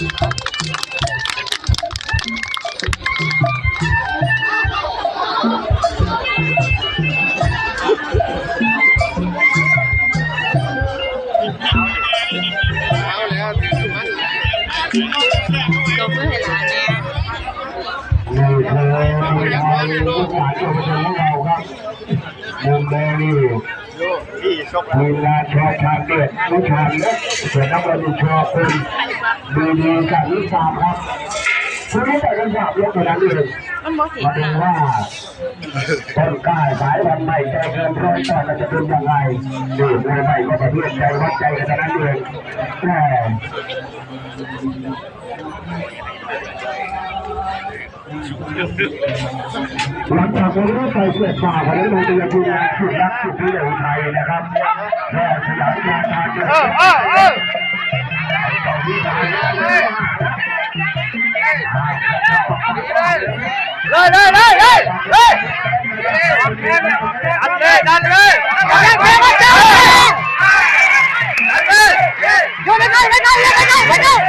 มุมแดงนี่เวลาชอชาเกียรติผู้ชายและเสียนักบอลชอคุณ ดูดีกับวิชาครับคุณไม่แต่กันฉาบยกนั้นเองมันบอกมาดูว่าต้นกล้าสายวันใหม่ใจเกินร้อยต่อจะเป็นยังไงดีมวยใหม่ก็จะเพื่อนใจวัดใจกันนั้นเองแม่หลังจากนี้ใส่เสื้อผ้าของโรงเรียนดูแลสุดรักสุดที่เหลือไทยนะครับแม่สยามการทางเกิด lên lên lên lên lên đánh lên đánh lên đánh lên đánh lên đánh lên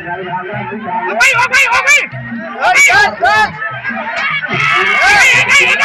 ออกไปออกไปออกไปออกไปออกไปใก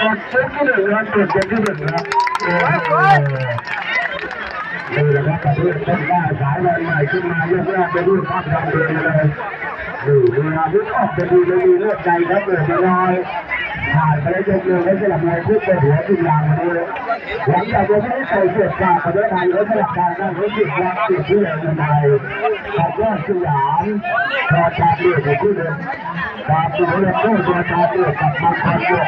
นะกดเช็คที่หนึ่งนะนี่แหละครับประเทศต้นกล้าสายวันใหม่ขึ้นมายกแรกไปด้วยภาพดำเดินเลยนี่เวลาที่ออกจะดีจะมีเลือดใจครับเกิดจะลอยผ่านไปแล้วยกเลิกให้สลับในคุกไปหัวขึ้นยางมาด้วยหลังจากที่ไม่ได้ใส่เสื้อกาประเทศไทยแล้วสลับการนั่งรถติดยางติดที่ไหนกันไปขับแยกสยามพอชาเดือดขึ้นเล ยตาตัวเล็กโตตัวชาเดือดกับมังกรเดือด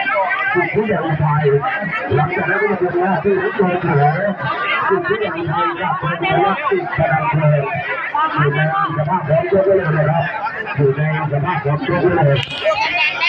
ติดที่ใหญ่ไทยหลังจากนั้นก็จะเป็นหน้าที่รถโดนเถื่อติดที่ใหญ่ไทยกับเป็นรถติดกระดังเพลิงอยู่ในสภาพของตัวเลยนะครับอยู่ในสภาพของตัวเลย